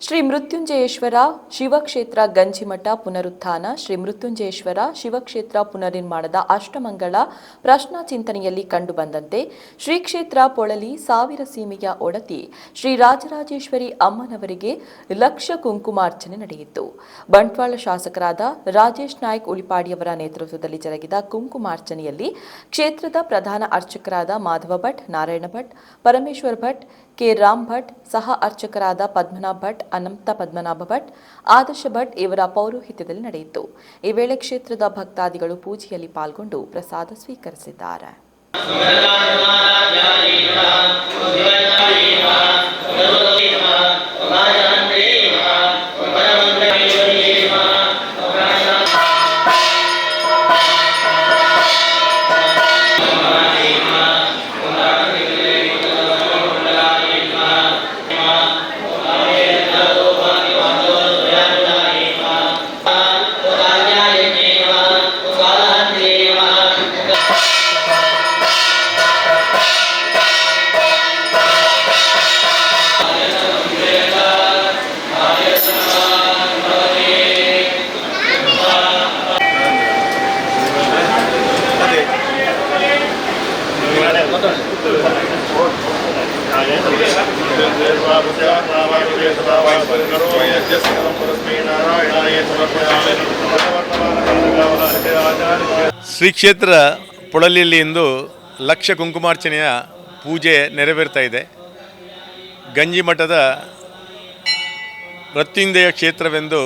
ಶ್ರೀ ಮೃತ್ಯುಂಜಯೇಶ್ವರ ಶಿವಕ್ಷೇತ್ರ ಗಂಜಿಮಠ ಪುನರುತ್ಥಾನ, ಶ್ರೀ ಮೃತ್ಯುಂಜಯೇಶ್ವರ ಶಿವಕ್ಷೇತ್ರ ಪುನರ್ನಿರ್ಮಾಣದ ಅಷ್ಟಮಂಗಳ ಪ್ರಶ್ನಾ ಚಿಂತನೆಯಲ್ಲಿ ಕಂಡುಬಂದಂತೆ ಶ್ರೀ ಕ್ಷೇತ್ರ ಪೊಳಲಿ ಸಾವಿರ ಸೀಮೆಯ ಒಡತಿ ಶ್ರೀ ರಾಜರಾಜೇಶ್ವರಿ ಅಮ್ಮನವರಿಗೆ ಲಕ್ಷ ಕುಂಕುಮಾರ್ಚನೆ ನಡೆಯಿತು. ಬಂಟ್ವಾಳ ಶಾಸಕರಾದ ರಾಜೇಶ್ ನಾಯ್ಕ್ ಉಳಿಪಾಡಿಯವರ ನೇತೃತ್ವದಲ್ಲಿ ಜರುಗಿದ ಕುಂಕುಮಾರ್ಚನೆಯಲ್ಲಿ ಕ್ಷೇತ್ರದ ಪ್ರಧಾನ ಅರ್ಚಕರಾದ ಮಾಧವ ಭಟ್, ನಾರಾಯಣ ಭಟ್, ಪರಮೇಶ್ವರ್ ಭಟ್ ಕೆ. ರಾಮ್ ಭಟ್, ಸಹ ಅರ್ಚಕರಾದ ಪದ್ಮನಾಭ ಭಟ್, ಅನಂತ ಪದ್ಮನಾಭ ಭಟ್, ಆದರ್ಶ ಭಟ್ ಇವರ ಪೌರೋಹಿತ್ಯದಲ್ಲಿ ನಡೆಯಿತು. ಈ ವೇಳೆ ಕ್ಷೇತ್ರದ ಭಕ್ತಾದಿಗಳು ಪೂಜೆಯಲ್ಲಿ ಪಾಲ್ಗೊಂಡು ಪ್ರಸಾದ ಸ್ವೀಕರಿಸಿದ್ದಾರೆ. ಶ್ರೀ ಕ್ಷೇತ್ರ ಪೊಳಲಿಯಲ್ಲಿ ಇಂದು ಲಕ್ಷ ಕುಂಕುಮಾರ್ಚನೆಯ ಪೂಜೆ ನೆರವೇರ್ತಾ ಇದೆ. ಗಂಜಿ ಮಠದ ಮೃತ್ಯುಂಜಯ ಕ್ಷೇತ್ರವೆಂದು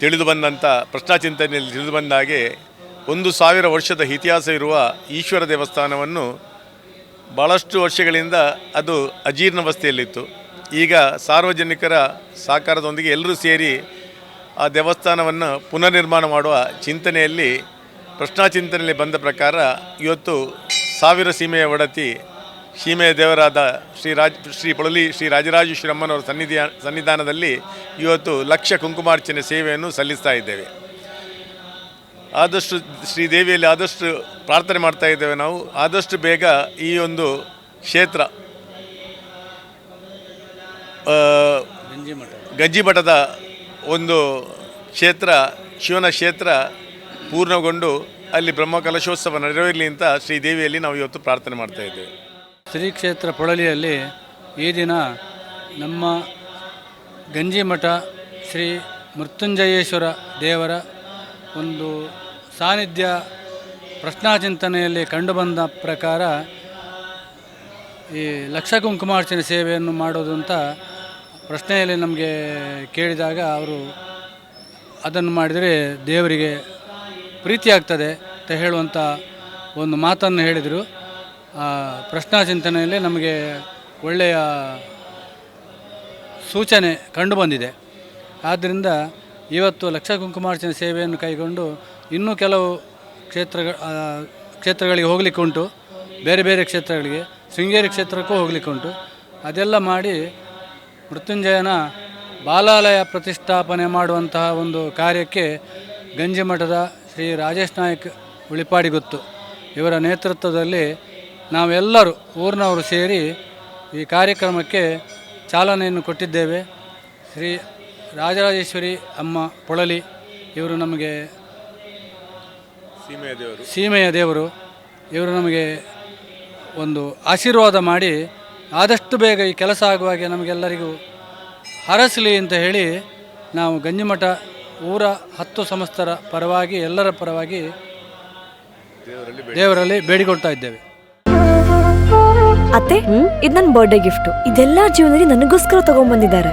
ತಿಳಿದು ಬಂದಂಥ ಪ್ರಶ್ನಾಚಿಂತನೆಯಲ್ಲಿ ತಿಳಿದು ಬಂದ ಹಾಗೆ ಒಂದು ಸಾವಿರ ವರ್ಷದ ಇತಿಹಾಸ ಇರುವ ಈಶ್ವರ ದೇವಸ್ಥಾನವನ್ನು ಭಾಳಷ್ಟು ವರ್ಷಗಳಿಂದ ಅದು ಅಜೀರ್ಣಾವಸ್ಥೆಯಲ್ಲಿತ್ತು ಈಗ ಸಾರ್ವಜನಿಕರ ಸಹಕಾರದೊಂದಿಗೆ ಎಲ್ಲರೂ ಸೇರಿ ಆ ದೇವಸ್ಥಾನವನ್ನು ಪುನರ್ನಿರ್ಮಾಣ ಮಾಡುವ ಚಿಂತನೆಯಲ್ಲಿ, ಪ್ರಶ್ನಾಚಿಂತನೆಯಲ್ಲಿ ಬಂದ ಪ್ರಕಾರ ಇವತ್ತು ಸಾವಿರ ಸೀಮೆಯ ಒಡತಿ ಸೀಮೆಯ ದೇವರಾದ ಶ್ರೀ ರಾಜ್, ಶ್ರೀ ಪೊಳಲಿ, ಶ್ರೀ ರಾಜರಾಜೇಶ್ವರಮ್ಮನವರ ಸನ್ನಿಧಿಯ, ಸನ್ನಿಧಾನದಲ್ಲಿ ಇವತ್ತು ಲಕ್ಷ ಕುಂಕುಮಾರ್ಚನೆ ಸೇವೆಯನ್ನು ಸಲ್ಲಿಸ್ತಾ ಇದ್ದೇವೆ. ಆದಷ್ಟು ಶ್ರೀದೇವಿಯಲ್ಲಿ ಆದಷ್ಟು ಪ್ರಾರ್ಥನೆ ಮಾಡ್ತಾ ಇದ್ದೇವೆ ನಾವು. ಆದಷ್ಟು ಬೇಗ ಈ ಒಂದು ಕ್ಷೇತ್ರ ಗಂಜಿಮಠದ ಒಂದು ಕ್ಷೇತ್ರ, ಶಿವನ ಕ್ಷೇತ್ರ ಪೂರ್ಣಗೊಂಡು ಅಲ್ಲಿ ಬ್ರಹ್ಮಕಲಶೋತ್ಸವ ನೆರವೇರಲಿ ಅಂತ ಶ್ರೀದೇವಿಯಲ್ಲಿ ನಾವು ಇವತ್ತು ಪ್ರಾರ್ಥನೆ ಮಾಡ್ತಾ ಇದ್ದೇವೆ. ಶ್ರೀ ಕ್ಷೇತ್ರ ಪೊಳಲಿಯಲ್ಲಿ ಈ ದಿನ ನಮ್ಮ ಗಂಜಿಮಠ ಶ್ರೀ ಮೃತ್ಯುಂಜಯೇಶ್ವರ ದೇವರ ಒಂದು ಸಾನ್ನಿಧ್ಯ ಪ್ರಶ್ನಾಚಿಂತನೆಯಲ್ಲಿ ಕಂಡುಬಂದ ಪ್ರಕಾರ ಈ ಲಕ್ಷ ಕುಂಕುಮಾರ್ಚನೆ ಸೇವೆಯನ್ನು ಮಾಡೋದು ಅಂತ ಪ್ರಶ್ನೆಯಲ್ಲಿ ನಮಗೆ ಕೇಳಿದಾಗ ಅವರು ಅದನ್ನು ಮಾಡಿದರೆ ದೇವರಿಗೆ ಪ್ರೀತಿ ಆಗ್ತದೆ ಅಂತ ಹೇಳುವಂಥ ಒಂದು ಮಾತನ್ನು ಹೇಳಿದರು. ಆ ಪ್ರಶ್ನಾಚಿಂತನೆಯಲ್ಲಿ ನಮಗೆ ಒಳ್ಳೆಯ ಸೂಚನೆ ಕಂಡುಬಂದಿದೆ. ಆದ್ದರಿಂದ ಇವತ್ತು ಲಕ್ಷ ಕುಂಕುಮಾರ್ಚನೆ ಸೇವೆಯನ್ನು ಕೈಗೊಂಡು ಇನ್ನೂ ಕೆಲವು ಕ್ಷೇತ್ರಗಳ ಕ್ಷೇತ್ರಗಳಿಗೆ ಹೋಗಲಿಕ್ಕೆ ಉಂಟು. ಬೇರೆ ಬೇರೆ ಕ್ಷೇತ್ರಗಳಿಗೆ, ಶೃಂಗೇರಿ ಕ್ಷೇತ್ರಕ್ಕೂ ಹೋಗಲಿಕ್ಕೆ ಉಂಟು. ಅದೆಲ್ಲ ಮಾಡಿ ಮೃತ್ಯುಂಜಯನ ಬಾಲಾಲಯ ಪ್ರತಿಷ್ಠಾಪನೆ ಮಾಡುವಂತಹ ಒಂದು ಕಾರ್ಯಕ್ಕೆ ಗಂಜಿಮಠದ ಶ್ರೀ ರಾಜೇಶ್ ನಾಯಕ್ ಉಳಿಪಾಡಿ ಗೊತ್ತು. ಇವರ ನೇತೃತ್ವದಲ್ಲಿ ನಾವೆಲ್ಲರೂ, ಊರಿನವರು ಸೇರಿ ಈ ಕಾರ್ಯಕ್ರಮಕ್ಕೆ ಚಾಲನೆಯನ್ನು ಕೊಟ್ಟಿದ್ದೇವೆ. ಶ್ರೀ ರಾಜರಾಜೇಶ್ವರಿ ಅಮ್ಮ ಪೊಳಲಿ ಇವರು ನಮಗೆ ಸೀಮೆಯ ದೇವರು. ಸೀಮೆಯ ದೇವರು. ಇವರು ನಮಗೆ ಒಂದು ಆಶೀರ್ವಾದ ಮಾಡಿ ಆದಷ್ಟು ಬೇಗ ಈ ಕೆಲಸ ಆಗುವ ಹಾಗೆ ನಮಗೆಲ್ಲರಿಗೂ ಹರಸಲಿ ಅಂತ ಹೇಳಿ ನಾವು ಗಂಜಿಮಠ ಊರ ಹತ್ತು ಸಂಸ್ಥರ ಪರವಾಗಿ ಎಲ್ಲರ ಪರವಾಗಿ ದೇವರಲ್ಲಿ ಬೇಡಿಕೊಳ್ತಾ ಇದ್ದೇವೆ. ಅತ್ತೆ ಇದು ನನ್ನ ಬರ್ಡೇ ಗಿಫ್ಟ್ ಇದೆಲ್ಲ ಜೀವನದಲ್ಲಿ ನನಗೋಸ್ಕರ ತಗೊಂಡ್ಬಂದಿದ್ದಾರೆ